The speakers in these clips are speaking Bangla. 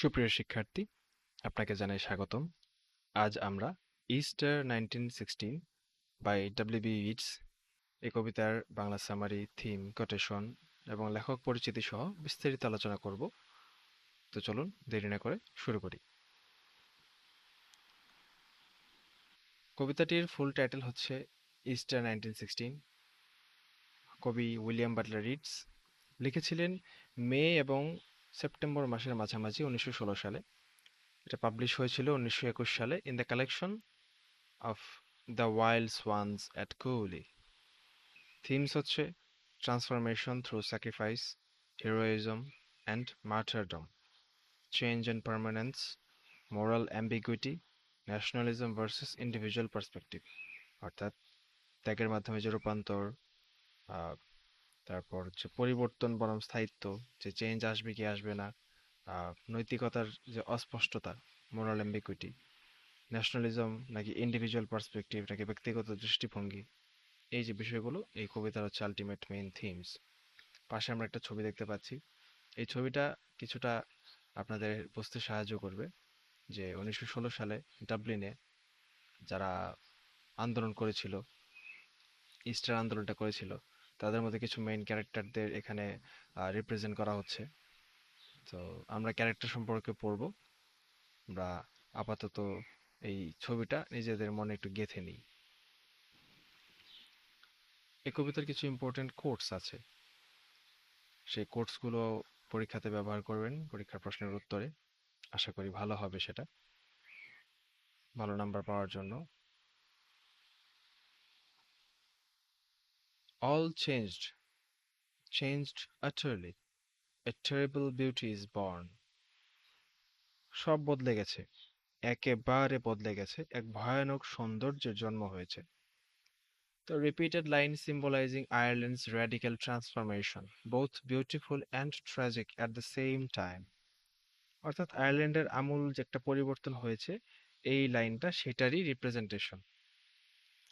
সুপ্রিয় শিক্ষার্থী, আপনাকে জানাই স্বাগতম। আজ আমরা Easter nineteen sixteen by W B Yeats এই কবিতার বাংলা সামারি থিম কোটেশন এবং লেখক পরিচিতি সহ বিস্তারিত আলোচনা করব। তো চলুন দেরি না করে শুরু করি। কবিতাটির ফুল টাইটেল হচ্ছে ইস্টার নাইনটিন সিক্সটিন কবি উইলিয়াম বাটলার রিডস লিখেছিলেন মে এবং সেপ্টেম্বর মাসের মাঝামাঝি উনিশশো ষোলো সালে। এটা পাবলিশ হয়েছিল উনিশশো একুশ সালে in the collection of the wild swans at Coole themes হচ্ছে transformation through sacrifice heroism and martyrdom change and permanence moral ambiguity nationalism versus individual perspective অর্থাৎ ত্যাগের মাধ্যমে যে রূপান্তর তারপর হচ্ছে পরিবর্তন বনাম স্থায়িত্ব, যে চেঞ্জ আসবে কি আসবে না নৈতিকতার যে অস্পষ্টতা মোরাল অ্যাম্বিকুইটি ন্যাশনালিজম নাকি ইন্ডিভিজুয়াল পার্সপেক্টিভ নাকি ব্যক্তিগত দৃষ্টিভঙ্গি, এই যে বিষয়গুলো, এই কবিতার হচ্ছে আলটিমেট মেইন থিমস পাশে আমরা একটা ছবি দেখতে পাচ্ছি। এই ছবিটা কিছুটা আপনাদের বুঝতে সাহায্য করবে যে উনিশশো ষোলো সালে ডাবলিনে যারা আন্দোলন করেছিল, ইস্টার আন্দোলনটা করেছিল তাদের মধ্যে কিছু মেইন ক্যারেক্টারদের এখানে রিপ্রেজেন্ট করা হচ্ছে। তো আমরা ক্যারেক্টার সম্পর্কে পড়ব। আমরা আপাতত এই ছবিটা নিজেদের মনে একটু গেঁথে নিই। এই কবিতার কিছু ইম্পর্টেন্ট কোটস আছে। সেই কোটসগুলো পরীক্ষাতে ব্যবহার করবেন, পরীক্ষার প্রশ্নের উত্তরে। আশা করি ভালো হবে সেটা। ভালো নাম্বার পাওয়ার জন্য। All changed, changed utterly. A terrible beauty is born. সব বদলে গেছে একেবারে বদলে গেছে এক ভয়ানক সৌন্দর্যের জন্ম হয়েছে The repeated line symbolizing Ireland's radical transformation, both beautiful and tragic at the same time. অর্থাৎ আয়ারল্যান্ডের আমূল যে একটা পরিবর্তন হয়েছে এই লাইনটা সেটারই রিপ্রেজেন্টেশন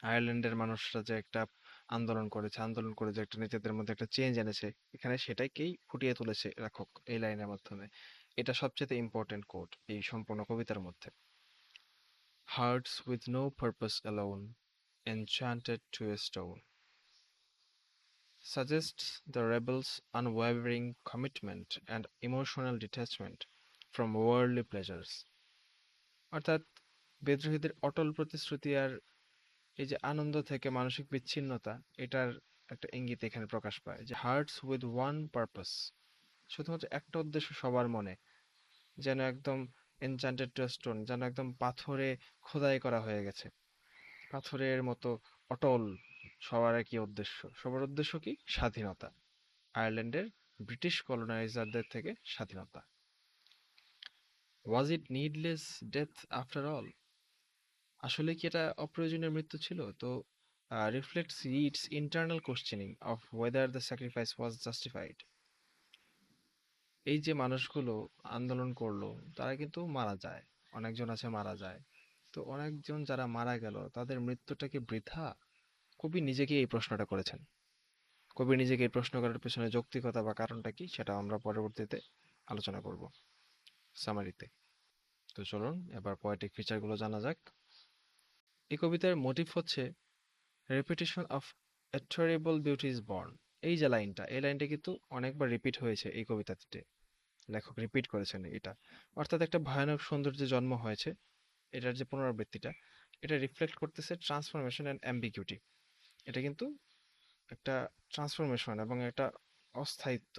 আয়ারল্যান্ডের মানুষরা যে একটা আন্দোলন করেছে। আন্দোলন করে যে একটা নিজেদের মধ্যে একটা চেঞ্জ এনেছে, এখানে সেটাকেই ফুটিয়ে তুলেছে লেখক এই লাইনের মাধ্যমে। এটা সবচেয়ে ইম্পর্টেন্ট কোড এই সম্পূর্ণ কবিতার মধ্যে। Hearts with no purpose alone enchanted to a stone. Suggests the rebels' unwavering commitment and emotional detachment from worldly pleasures. অর্থাৎ বিদ্রোহীদের অটল প্রতিশ্রুতি আর এই যে আনন্দ থেকে মানসিক বিচ্ছিন্নতা, এটার একটা ইঙ্গিত এখানে প্রকাশ পায় যে হার্টস উইথ ওয়ান পারপাস শুধুমাত্র একটা উদ্দেশ্য সবার মনে, যেন একদম এনচান্টেড স্টোন যেন একদম পাথরে খোদাই করা হয়ে গেছে। পাথরের মতো অটল সবার একই উদ্দেশ্য, সবার উদ্দেশ্য কি? স্বাধীনতা। আয়ারল্যান্ডের ব্রিটিশ কলোনাইজারদের থেকে স্বাধীনতা। Was it needless death after all আসলে কি এটা অপ্রয়োজনীয় মৃত্যু ছিল? তো reflects Yeats internal questioning of whether the sacrifice was justified এই যে মানুষগুলো আন্দোলন করল, তারা কিন্তু মারা যায়। অনেকজন আছে মারা যায়। তো অনেকজন যারা মারা গেল, তাদের মৃত্যুটা কি বৃথা কবি নিজেকে এই প্রশ্নটা করেছেন। কবি নিজেকে এই প্রশ্ন করার পেছনে যৌক্তিকতা বা কারণটা কি, সেটা আমরা পরবর্তীতে আলোচনা করব। সামারিতে তো। চলুন, এবার পোয়েটিক ফিচারগুলো জানা যাক। এই কবিতার মোটিভ হচ্ছে repetition of a terrible beauty is born এই যে লাইনটা, এই লাইনটা কিন্তু অনেকবার রিপিট হয়েছে এই কবিতাটিতে। লেখক রিপিট করেছেন এটা। অর্থাৎ একটা ভয়ানক সৌন্দর্যের জন্ম হয়েছে এটার যে পুনরাবৃত্তিটা, এটা রিফ্লেক্ট করতেছে ট্রান্সফরমেশন অ্যান্ড অ্যাম্বিগুইটি এটা কিন্তু একটা ট্রান্সফরমেশন এবং একটা অস্থায়িত্ব,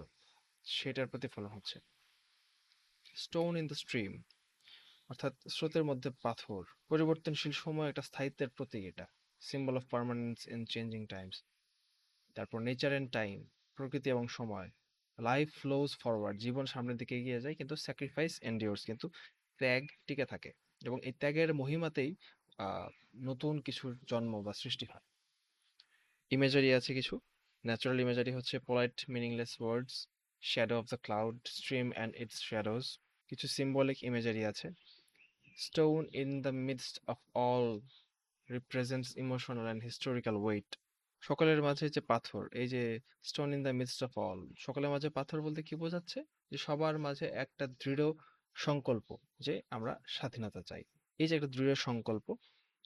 সেটার প্রতিফলন হচ্ছে। স্টোন ইন দ্য স্ট্রিম অর্থাৎ স্রোতের মধ্যে পাথর। পরিবর্তনশীল সময় একটা স্থায়িত্বের প্রতীক এটা। Symbol of permanence in changing times তারপর নেচার অ্যান্ড টাইম প্রকৃতি এবং সময়। লাইফ ফ্লোজ ফরওয়ার্ড জীবন সামনের দিকে এগিয়ে যায়, কিন্তু স্যাক্রিফাইস এন্ডিওর্স কিন্তু ত্যাগ টিকে থাকে। এবং এই ত্যাগের মহিমাতেই নতুন কিছুর জন্ম বা সৃষ্টি হয়। ইমেজারি আছে কিছু। ন্যাচারাল ইমেজারি হচ্ছে polite meaningless words shadow of the cloud stream and its shadows কিছু সিম্বলিক ইমেজারি আছে। Stone in the midst of all represents emotional and historical weight সকলের মাঝে যে পাথর, এই যে stone in the midst of all সকলের মাঝে পাথর বলতে কি বোঝাচ্ছে? যে সবার মাঝে একটা দৃঢ় সংকল্প যে আমরা স্বাধীনতা চাই। এই যে একটা দৃঢ় সংকল্প,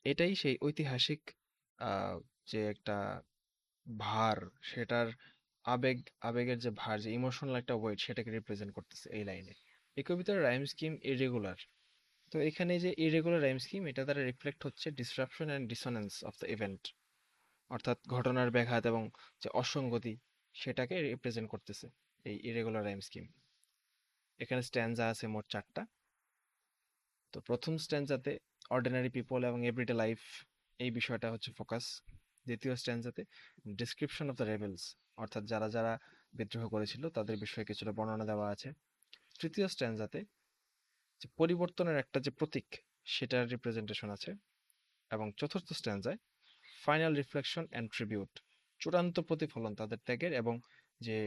এটাই সেই ঐতিহাসিক যে একটা ভার, সেটার আবেগ, আবেগের যে ভার, যে ইমোশনাল একটা ওয়েট সেটাকে রিপ্রেজেন্ট করতেছে এই লাইনে এই কবিতার রাইম স্কিম ইরেগুলার তো এখানে যে ইরেগুলার রাইম স্কিম এটা দ্বারা রিফ্লেক্ট হচ্ছে disruption and dissonance of the event অর্থাৎ ঘটনার ব্যাঘাত এবং যে অসঙ্গতি, সেটাকে রিপ্রেজেন্ট করতেছে এই ইরেগুলার রাইম স্কিম এখানে স্ট্যান্ডা আছে মোট চারটা। তো প্রথম স্ট্যান্ডাতে অর্ডিনারি পিপল এবং এভরিডে লাইফ এই বিষয়টা হচ্ছে ফোকাস দ্বিতীয় স্ট্যান্ডাতে ডিসক্রিপশন অফ দ্য রেবেলস অর্থাৎ যারা যারা বিদ্রোহ করেছিল, তাদের বিষয়ে কিছুটা বর্ণনা দেওয়া আছে। তৃতীয় স্ট্যান্ডাতে যে পরিবর্তনের একটা যে প্রতীক, সেটার রিপ্রেজেন্টেশন আছে। এবং চতুর্থ স্ট্যান্ডায় ফাইনাল রিফ্লেকশন অ্যান্ড ট্রিবিউট চূড়ান্ত প্রতিফলন তাদের ত্যাগের এবং যে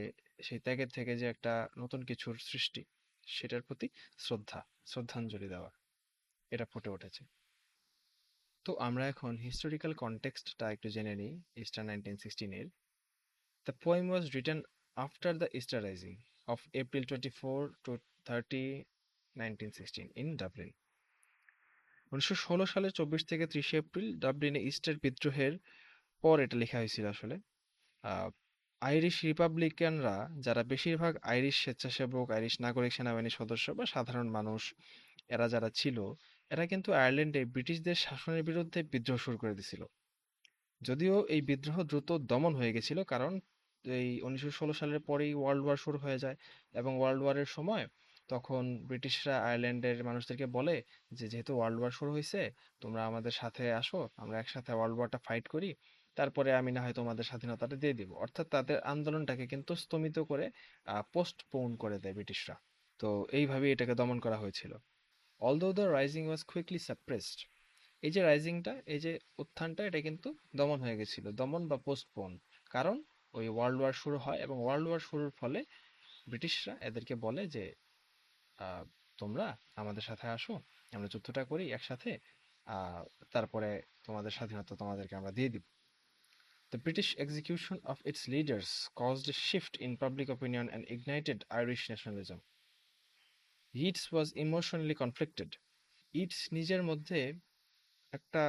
সেই ত্যাগের থেকে যে একটা নতুন কিছুর সৃষ্টি, সেটার প্রতি শ্রদ্ধা, শ্রদ্ধাঞ্জলি দেওয়া, এটা ফুটে উঠেছে। তো আমরা এখন হিস্টোরিক্যাল কনটেক্সটটা একটু জেনে নিই Easter nineteen সিক্সটিনের the poem was written after the Easter Rising of April twenty four to thirty nineteen sixteen in Dublin. উনিশশো ষোলো চব্বিশ থেকে ত্রিশে এপ্রিল ডাবলিনে ইস্টার বিদ্রোহের পর এটা লেখা হয়েছিল আসলে। আইরিশ রিপাবলিকানরা যারা বেশিরভাগ আইরিশ স্বেচ্ছাসেবক, আইরিশ নাগরিক সেনাবাহিনীর সদস্য বা সাধারণ মানুষ, এরা যারা ছিল, এরা কিন্তু আয়ারল্যান্ডে ব্রিটিশদের শাসনের বিরুদ্ধে বিদ্রোহ শুরু করে দিছিল। যদিও এই বিদ্রোহ দ্রুত দমন হয়ে গেছিল, কারণ এই উনিশশো ষোলো সালের পরেই ওয়ার্ল্ড ওয়ার শুরু হয়ে যায় এবং ওয়ার্ল্ড ওয়ারের সময় তখন ব্রিটিশরা আয়ারল্যান্ডের মানুষদেরকে বলে যে, যেহেতু ওয়ার্ল্ড ওয়ার শুরু হয়েছে তোমরা আমাদের সাথে আসো, আমরা একসাথে ওয়ার্ল্ড ওয়ারটা ফাইট করি, তারপরে আমি না হয় তোমাদের স্বাধীনতাটা দিয়ে দিব। অর্থাৎ তাদের আন্দোলনটাকে কিন্তু স্থমিত করে পোস্টপোন করে দেয় ব্রিটিশরা। তো এইভাবেই এটাকে দমন করা হয়েছিল। Although the rising was quickly suppressed এই যে রাইজিংটা এই যে উত্থানটা, এটা কিন্তু দমন হয়ে গেছিল। দমন বা পোস্টপোন কারণ ওই ওয়ার্ল্ড ওয়ার শুরু হয় এবং ওয়ার্ল্ড ওয়ার শুরুর ফলে ব্রিটিশরা এদেরকে বলে যে তোমরা আমাদের সাথে আসো, আমরা যুদ্ধটা করি একসাথে তারপরে তোমাদের স্বাধীনতা তোমাদেরকে আমরা দিয়ে দিব। The British execution of its leaders caused shift in public opinion and ignited Irish nationalism Yeats was emotionally conflicted Yeats নিজের মধ্যে একটা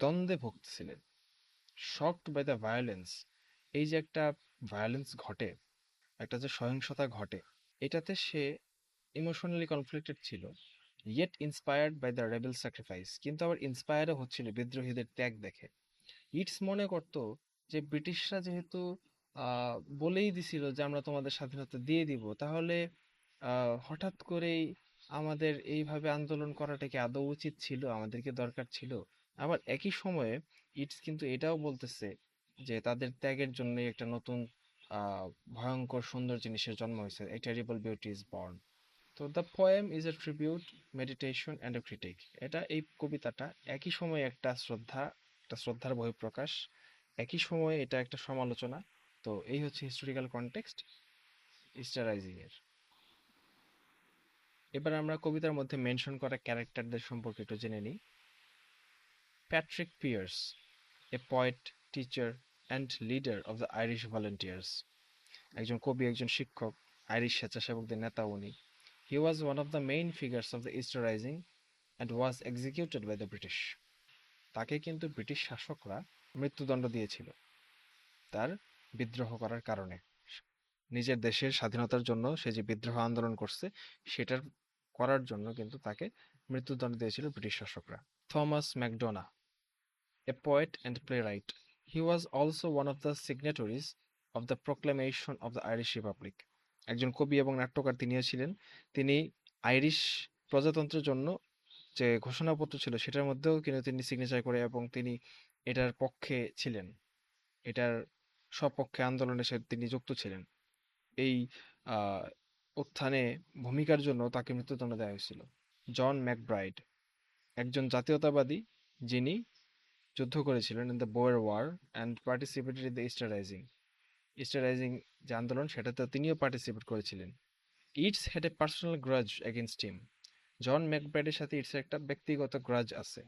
দ্বন্দ্বে ভুক্ত ছিলেন শকড বাই দ্য ভায়োলেন্স এই যে একটা ভায়োলেন্স ঘটে, একটা যে সহিংসতা ঘটে, এটাতে সে ইমোশনালি কনফ্লিক্টেড ছিল yet inspired by the rebel sacrifice কিন্তু আবার ইন্সপায়ারও হচ্ছিল, বিদ্রোহীদের ত্যাগ দেখে। ইটস মনে করতো যে ব্রিটিশরা যেহেতু বলেই দিছিল যে আমরা তোমাদের স্বাধীনতা দিয়ে দিব, তাহলে হঠাৎ করেই আমাদের এইভাবে আন্দোলন করাটা কি আদৌ উচিত ছিল আমাদেরকে দরকার ছিল? আবার একই সময়ে ইটস কিন্তু এটাও বলতেছে যে তাদের ত্যাগের জন্যই একটা নতুন ভয়ঙ্কর সুন্দর জিনিসের জন্ম হয়েছে a terrible beauty is born তো the poem is a tribute meditation and a critique এটা এই কবিতাটা একই সময়ে একটা শ্রদ্ধা, একটা শ্রদ্ধার বহিঃপ্রকাশ, একই সময়ে এটা একটা সমালোচনা। তো এই হচ্ছে হিস্টোরিক্যাল কনটেক্সট ইস্টারাইজিং এর। এবার আমরা কবিতার মধ্যে মেনশন করা ক্যারেক্টারদের সম্পর্কে একটু জেনে নিই। Patrick Pearse a poet teacher and leader of the Irish Volunteers একজন কবি, একজন শিক্ষক আইরিশ স্বেচ্ছাসেবকদের নেতা উনি। He was one of the main figures of the Easter Rising and was executed by the British তাকে কিন্তু ব্রিটিশ শাসকরা মৃত্যুদণ্ড দিয়েছিল তার বিদ্রোহ করার কারণে। নিজের দেশের স্বাধীনতার জন্য সে যে বিদ্রোহ আন্দোলন করছে, সেটার করার জন্য কিন্তু তাকে মৃত্যুদণ্ড দিয়েছিল ব্রিটিশ শাসকরা। Thomas MacDonagh a poet and playwright he was also one of the signatories of the proclamation of the Irish Republic একজন কবি এবং নাট্যকার তিনিও ছিলেন। তিনি আইরিশ প্রজাতন্ত্রের জন্য যে ঘোষণাপত্র ছিল, সেটার মধ্যেও কিন্তু তিনি সিগনেচার করে এবং তিনি এটার পক্ষে ছিলেন। এটার সপক্ষে আন্দোলনে সে তিনি যুক্ত ছিলেন। এই উত্থানে ভূমিকার জন্য তাকে মৃত্যুদণ্ড দেওয়া হয়েছিল। জন ম্যাকব্রাইড, একজন জাতীয়তাবাদী যিনি যুদ্ধ করেছিলেন in the Boer War and participated in the Easter Rising Easter Rising যে আন্দোলন, সেটাতে তিনিও পার্টিসিপেট করেছিলেন। Yeats had a personal grudge against him John ম্যাকব্রাইডের সাথে ইটসের একটা ব্যক্তিগত গ্রাজ আছে।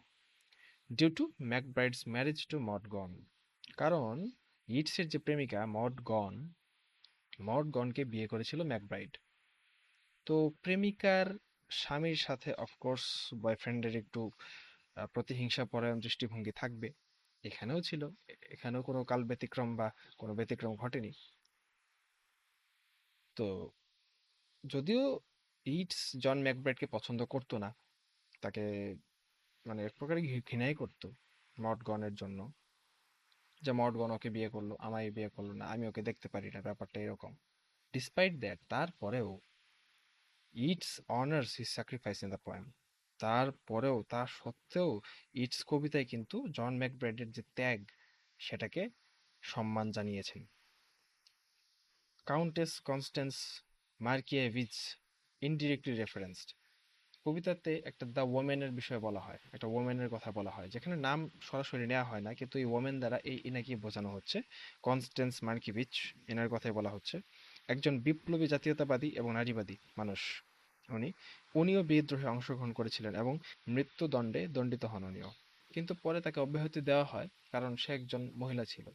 Due to MacBride's marriage to Maud Gonne কারণ ইটসের যে প্রেমিকা মড গন মড গনকে বিয়ে করেছিল ম্যাকব্রাইড তো প্রেমিকার স্বামীর সাথে অফকোর্স বয়ফ্রেন্ডের একটু প্রতিহিংসা পরায়ণ দৃষ্টিভঙ্গি থাকবে। এখানেও ছিল। এখানেও কোনো কাল ব্যতিক্রম বা কোনো ব্যতিক্রম ঘটেনি। তো যদিও ইটস জন ম্যাকব্রাইডকে পছন্দ করতো না, তাকে মানে এক প্রকার ঘৃণাই করতো মর্টগনের জন্য। যে মর্টগন ওকে বিয়ে করল, আমায় বিয়ে করল না, আমি ওকে দেখতে পারি না, ব্যাপারটা এরকম। ডিসপাইট দ্যাট তারপরেও Yeats honours his sacrifice in the poem তারপরেও, তা সত্ত্বেও ইটস কবিতায় কিন্তু জন ম্যাকব্রাইডের যে ত্যাগ, সেটাকে সম্মান জানিয়েছেন। কাউন্টেস কনস্ট্যান্স মার্কিয়েভিচ ইনডিরেক্টলি রেফারেন্সড কবিতাতে একটা দ্য ওমেনের বিষয়ে বলা হয়, একটা ওমেনের কথা বলা হয়, যেখানে নাম সরাসরি নেওয়া হয় না, কিন্তু এই ওমেন দ্বারা এই ইনাকে বোঝানো হচ্ছে। কনস্ট্যান্স মার্কিভিচ এনার কথাই বলা হচ্ছে। একজন বিপ্লবী জাতীয়তাবাদী এবং নারীবাদী মানুষ উনি। উনিও বিদ্রোহে অংশগ্রহণ করেছিলেন এবং মৃত্যুদণ্ডে দণ্ডিত হন উনিও। কিন্তু পরে তাকে অব্যাহতি দেওয়া হয়, কারণ সে একজন মহিলা ছিল।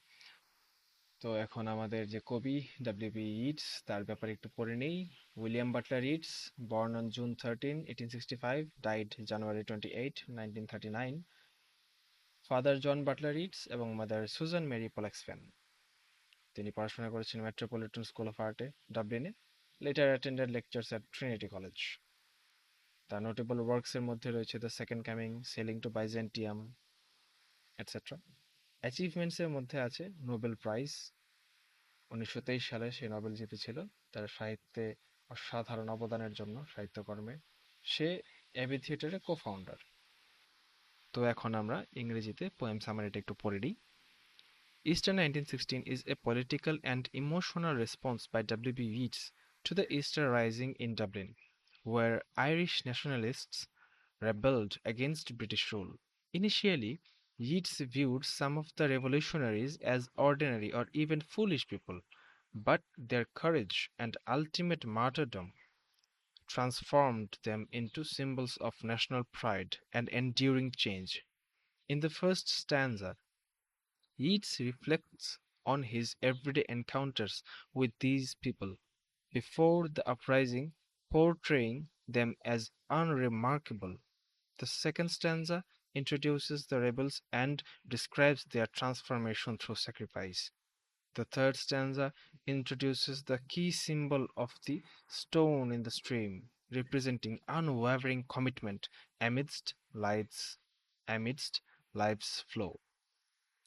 তো এখন আমাদের যে কবি ডাব্লিউবি ইটস তার ব্যাপারে একটু পড়ে নেই। William Butler Yeats born on June thirteen eighteen sixty five died January twenty eight nineteen thirty nine father John Butler Yeats এবং মাদার সুজান মেরি পলাক্সফ্যান তিনি পড়াশোনা করেছেন মেট্রোপলিটন স্কুল অফ আর্টে ডাবলিনে later attended lectures at Trinity College তার নোটেবল ওয়ার্কসের মধ্যে রয়েছে the Second Coming Sailing to Byzantium etcetera অ্যাচিভমেন্টসের মধ্যে আছে নোবেল প্রাইজ উনিশশো তেইশ সালে সে নোবেল জিতেছিল। তার সাহিত্যে অসাধারণ অবদানের জন্য সাহিত্যকর্মে। সে এবি থিয়েটারের কো ফাউন্ডার তো এখন আমরা ইংরেজিতে পোয়েম সামারিটা একটু পড়ে দিই Easter nineteen sixteen is a political and emotional response by W B Yeats to the Easter Rising in Dublin where Irish nationalists rebelled against British rule initially Yeats viewed some of the revolutionaries as ordinary or even foolish people, but their courage and ultimate martyrdom transformed them into symbols of national pride and enduring change. In the first stanza, Yeats reflects on his everyday encounters with these people before the uprising, portraying them as unremarkable. The second stanza introduces the rebels and describes their transformation through sacrifice. The third stanza introduces the key symbol of the stone in the stream, representing unwavering commitment amidst life's amidst life's flow.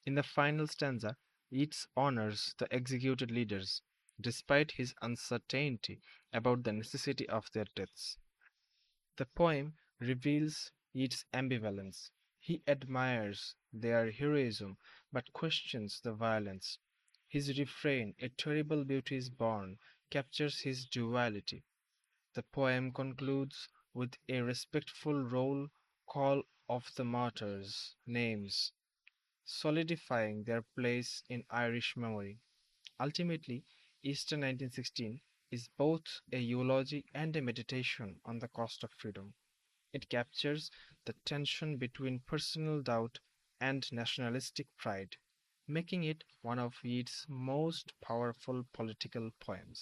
In the final stanza, Yeats honors the executed leaders, despite his uncertainty about the necessity of their deaths. The poem reveals Yeats' ambivalence. He admires their heroism but questions the violence. His refrain, A terrible beauty is born, captures his duality. The poem concludes with a respectful roll call of the martyrs' names, solidifying their place in Irish memory. Ultimately, Easter 1916 is both a eulogy and a meditation on the cost of freedom. It captures the tension between personal doubt and nationalistic pride, making it one of Yeats' most powerful political poems.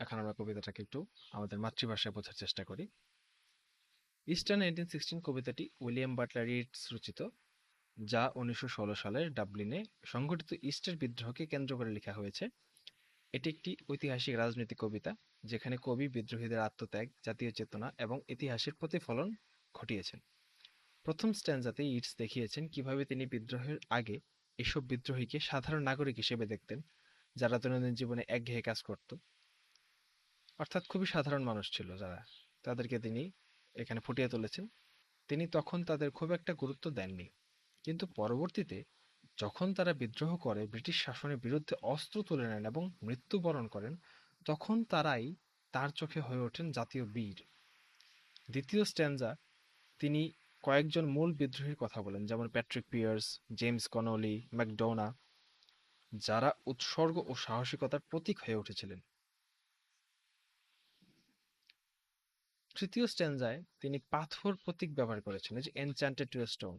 এখন আমরা কবিতাটাকে একটু আমাদের মাতৃভাষায় বোঝার চেষ্টা করি। ইস্টার নাইনটিন সিক্সটিন কবিতাটি উইলিয়াম বাটলার ইটস রচিত যা উনিশশো ষোলো সালের ডাবলিনে সংঘটিত ইস্টার বিদ্রোহকে কেন্দ্র করে লেখা হয়েছে। এটি একটি ঐতিহাসিক রাজনৈতিক কবিতা। যেখানে কবি বিদ্রোহীদের আত্মত্যাগ, জাতীয় চেতনা এবং ইতিহাসের প্রতিফলন ঘটিয়েছেন। প্রথম স্ট্যান্ডাতে ইটস দেখিয়েছেন কীভাবে তিনি বিদ্রোহের আগে এসব বিদ্রোহীকে সাধারণ নাগরিক হিসেবে দেখতেন, যারা দৈনন্দিন জীবনে একঘেয়ে কাজ করত। অর্থাৎ খুবই সাধারণ মানুষ ছিল যারা। তাদেরকে তিনি এখানে ফুটিয়ে তুলেছেন। তিনি তখন তাদের খুব একটা গুরুত্ব দেননি। কিন্তু পরবর্তীতে যখন তারা বিদ্রোহ করে, ব্রিটিশ শাসনের বিরুদ্ধে অস্ত্র তুলে নেন এবং মৃত্যুবরণ করেন তখন তারাই তার চোখে হয়ে ওঠেন জাতীয় বীর। দ্বিতীয় স্ট্যান্ডা তিনি কয়েকজন মূল বিদ্রোহীর কথা বলেন, যেমন Patrick Pearse, James Connolly, MacDonagh, যারা উৎসর্গ ও সাহসিকতার প্রতীক হয়ে উঠেছিলেন। তৃতীয় স্ট্যান্ডায় তিনি পাথর প্রতীক ব্যবহার করেছেন যে এনচ্যান্টেড স্টোন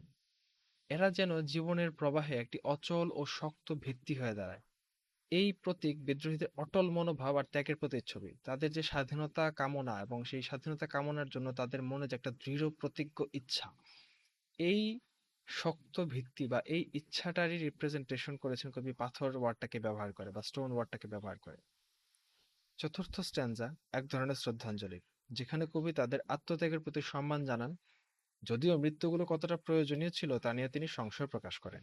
এরা যেন জীবনের প্রবাহে একটি অচল ও শক্ত ভিত্তি হয়ে দাঁড়ায়। এই প্রতীক বিদ্রোহীদের অটল মনোভাব আর ত্যাগের প্রতিচ্ছবি। তাদের যে স্বাধীনতা কামনা এবং সেই স্বাধীনতা কামনার জন্য তাদের মনে যে একটা দৃঢ় প্রতিজ্ঞ ইচ্ছা, এই শক্ত ভিত্তি বা এই ইচ্ছাটারই রিপ্রেজেন্টেশন করেছেন কবি পাথর ওয়ার্ডটাকে ব্যবহার করে বা স্টোন ওয়ার্ডটাকে ব্যবহার করে। চতুর্থ স্ট্যান্জা এক ধরনের শ্রদ্ধাঞ্জলি, যেখানে কবি তাদের আত্মত্যাগের প্রতি সম্মান জানান, যদিও মৃত্যুগুলো কতটা প্রয়োজনীয় ছিল তা নিয়ে তিনি সংশয় প্রকাশ করেন।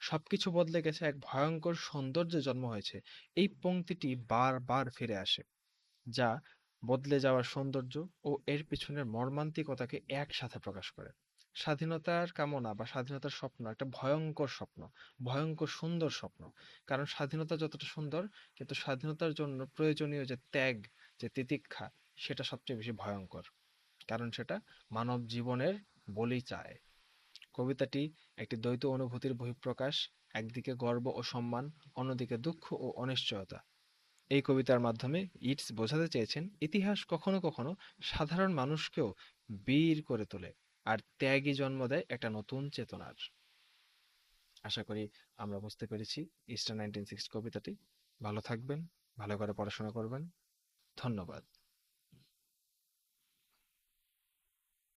সবকিছু বদলে গেছে এক ভয়ঙ্কর সৌন্দর্যে জন্ম হয়েছে। এই পংক্তিটি বারবার ফিরে আসে, যা বদলে যাওয়ার সৌন্দর্য ও এর পিছনের মর্মান্তিকতাকে একসাথে প্রকাশ করে। স্বাধীনতার কামনা বা স্বাধীনতার স্বপ্ন একটা ভয়ঙ্কর স্বপ্ন, ভয়ঙ্কর সুন্দর স্বপ্ন। কারণ স্বাধীনতা যতটা সুন্দর, কিন্তু স্বাধীনতার জন্য প্রয়োজনীয় যে ত্যাগ, যে তিতিক্ষা, সেটা সবচেয়ে বেশি ভয়ঙ্কর। কারণ সেটা মানব জীবনের বলি চায়। কবিতাটি একটি দ্বৈত অনুভূতির বহিঃপ্রকাশ, একদিকে গর্ব ও সম্মান, অন্যদিকে দুঃখ ও অনিশ্চয়তা। এই কবিতার মাধ্যমে ইটস বোঝাতে চেয়েছেন, ইতিহাস কখনো কখনো সাধারণ মানুষকেও বীর করে তোলে আর ত্যাগই জন্ম দেয় একটা নতুন চেতনার। আশা করি আমরা বুঝতে পেরেছি ইস্টার নাইনটিন সিক্স কবিতাটি। ভালো থাকবেন, ভালো করে পড়াশোনা করবেন। ধন্যবাদ।